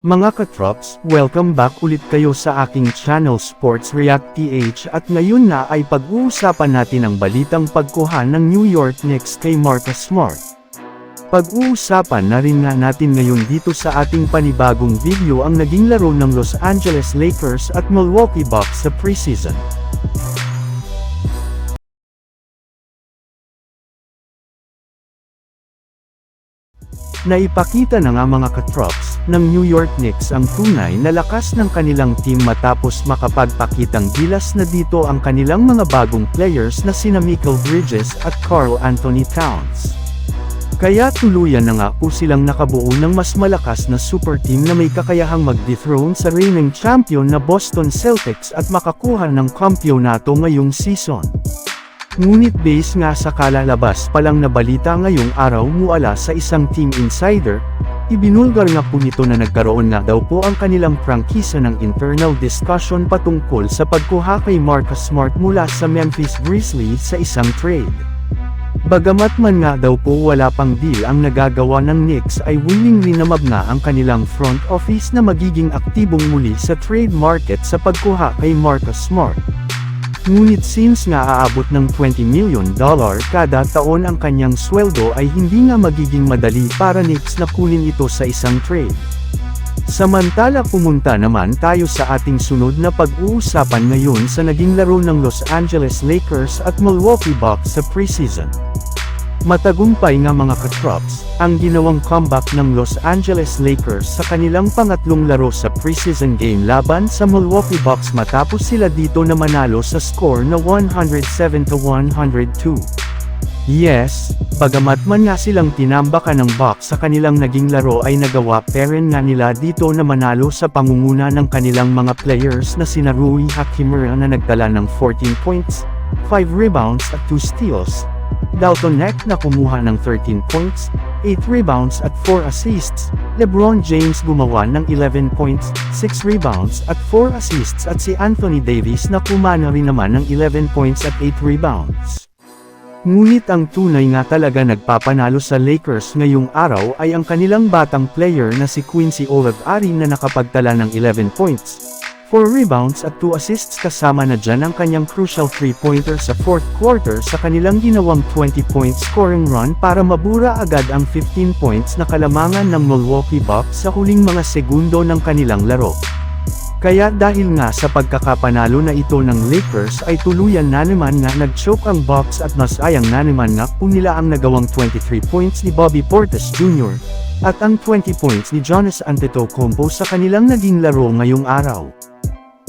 Mga katrops, welcome back ulit kayo sa aking channel Sports React PH at ngayon na ay pag-uusapan natin ang balitang pagkuha ng New York Knicks kay Marcus Smart. Pag-uusapan na rin nga natin ngayon dito sa ating panibagong video ang naging laro ng Los Angeles Lakers at Milwaukee Bucks sa preseason. Naipakita na nga mga katrops, ng New York Knicks ang tunay na lakas ng kanilang team matapos makapagpakitang gilas na dito ang kanilang mga bagong players na sina Michael Bridges at Carl Anthony Towns. Kaya tuluyan na nga po silang nakabuo ng mas malakas na super team na may kakayahang mag-dethrone sa reigning champion na Boston Celtics at makakuha ng kampyonato ngayong season. Ngunit base nga sa kalalabas palang na balita ngayong araw mula sa isang team insider, ibinulgar nga po nito na nagkaroon nga daw po ang kanilang prangkisa ng internal discussion patungkol sa pagkuha kay Marcus Smart mula sa Memphis Grizzlies sa isang trade. Bagamat man nga daw po wala pang deal ang nagagawa ng Knicks ay willingly namab na ang kanilang front office na magiging aktibong muli sa trade market sa pagkuha kay Marcus Smart. Ngunit since nga aabot ng 20 million dollar kada taon ang kanyang sweldo ay hindi nga magiging madali para Knicks na kunin ito sa isang trade. Samantala pumunta naman tayo sa ating sunod na pag-uusapan ngayon sa naging laro ng Los Angeles Lakers at Milwaukee Bucks sa preseason. Matagumpay nga mga katrops, ang ginawang comeback ng Los Angeles Lakers sa kanilang pangatlong laro sa preseason game laban sa Milwaukee Bucks matapos sila dito na manalo sa score na 107-102. Yes, bagamat man nga silang tinambakan ng Bucks sa kanilang naging laro ay nagawa pa rin nga nila dito na manalo sa pangunguna ng kanilang mga players na sina Rui Hachimura na nagtala ng 14 points, 5 rebounds at 2 steals, Dalton Neck na kumuha ng 13 points, 8 rebounds at 4 assists, LeBron James gumawa ng 11 points, 6 rebounds at 4 assists at si Anthony Davis na kumana rin naman ng 11 points at 8 rebounds. Ngunit ang tunay nga talaga nagpapanalo sa Lakers ngayong araw ay ang kanilang batang player na si Quincy Olave-Ari na nakapagtala ng 11 points, 4 rebounds at 2 assists kasama na dyan ang kanyang crucial 3-pointer sa 4th quarter sa kanilang ginawang 20-point scoring run para mabura agad ang 15 points na kalamangan ng Milwaukee Bucks sa huling mga segundo ng kanilang laro. Kaya dahil nga sa pagkakapanalo na ito ng Lakers ay tuluyan na naman nga nag-choke ang Bucks at nasayang na naman nga po nila ang nagawang 23 points ni Bobby Portis Jr. at ang 20 points ni Jonas Antetokounmpo sa kanilang naging laro ngayong araw.